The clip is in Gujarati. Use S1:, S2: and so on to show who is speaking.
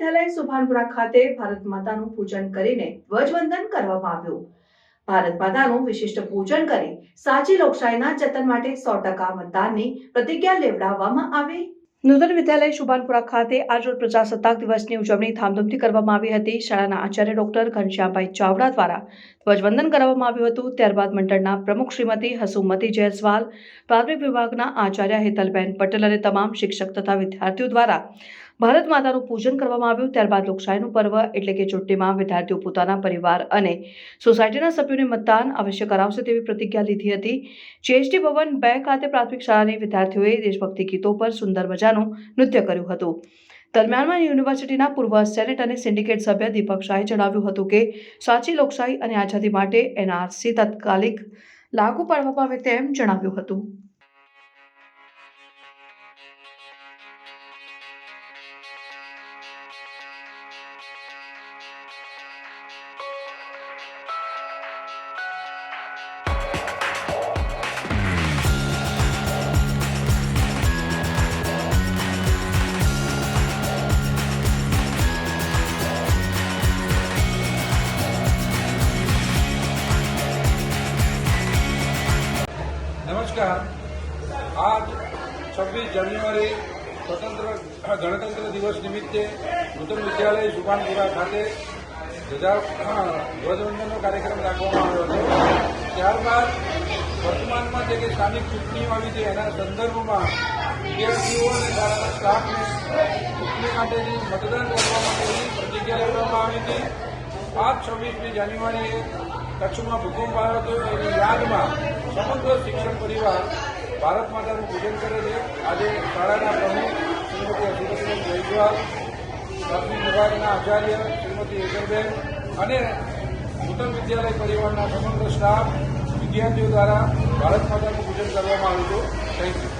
S1: વિદ્યાલય સુભાનપુરા ખાતે ભારત માતાનું પૂજન કરીને ધ્વજવંદન કરવામાં આવ્યું. ભારત માતાનું વિશિષ્ટ પૂજન કરી સાચી લોકશાહીના જતન માટે સો ટકા મતદાનની પ્રતિજ્ઞા લેવડાવવામાં આવી. નૂતન વિદ્યાલય શુભાનપુરા ખાતે આજરોજ પ્રજાસત્તાક દિવસની ઉજવણી ધામધૂમથી કરવામાં આવી હતી. શાળાના આચાર્ય ડોક્ટર ઘનશ્યામભાઈ ચાવડા દ્વારા ધ્વજવંદન કરવામાં આવ્યું હતું. ત્યારબાદ મંડળના પ્રમુખ શ્રીમતી હસુમતી જયસ્વાલ, પ્રાથમિક વિભાગના આચાર્ય હેતલબેન પટેલ અને તમામ શિક્ષક તથા વિદ્યાર્થીઓ દ્વારા ભારત માતાનું પૂજન કરવામાં આવ્યું ત્યારબાદ લોકશાહીનું પર્વ એટલે કે ચૂંટણીમાં વિદ્યાર્થીઓ પોતાના પરિવાર અને સોસાયટીના સભ્યોને મતદાન અવશ્ય કરાવશે તેવી પ્રતિજ્ઞા લીધી હતી. જીએસટી ભવન બે ખાતે પ્રાથમિક શાળાની વિદ્યાર્થીઓએ દેશભક્તિ ગીતો પર સુંદર મજાનું નૃત્ય કર્યું હતું. દરમિયાનમાં યુનિવર્સિટીના પૂર્વ સેનેટ અને સિન્ડિકેટ સભ્ય દીપક શાહે જણાવ્યું હતું કે સાચી લોકશાહી અને આઝાદી માટે એનઆરસી તાત્કાલિક લાગુ પાડવામાં આવે તેમ જણાવ્યું હતું.
S2: નમસ્કાર. આજ છવ્વીસ જાન્યુઆરી સ્વતંત્ર ગણતંત્ર દિવસ નિમિત્તે નૂતન વિદ્યાલય સુભાનપુરા ખાતે ધ્વજા, ધ્વજવંદનનો કાર્યક્રમ રાખવામાં આવ્યો હતો. ત્યારબાદ વર્તમાનમાં જે કે સ્થાનિક ચૂંટણીઓ આવી છે, એના સંદર્ભમાં વિદ્યાર્થીઓ અને શાળાના સ્ટાફને ચૂંટણી માટેની મતદાન કરવા માટેની પ્રતિજ્ઞા લેવામાં આવી હતી. આજ છવ્વીસમી જાન્યુઆરીએ કચ્છમાં ભૂકંપ આવ્યો હતો એની યાદમાં સમગ્ર શિક્ષણ પરિવાર ભારત માતાનું પૂજન કરે છે. આજે શાળાના પ્રમુખ શ્રીમતી હસીબેન જયસ્વાલ પ્રાથમિક વિભાગના આચાર્ય શ્રીમતી હેતલબેન અને નૂતન વિદ્યાલય પરિવારના સમગ્ર સ્ટાફ વિદ્યાર્થીઓ દ્વારા ભારત માતાનું પૂજન કરવામાં આવ્યું હતું. Thank you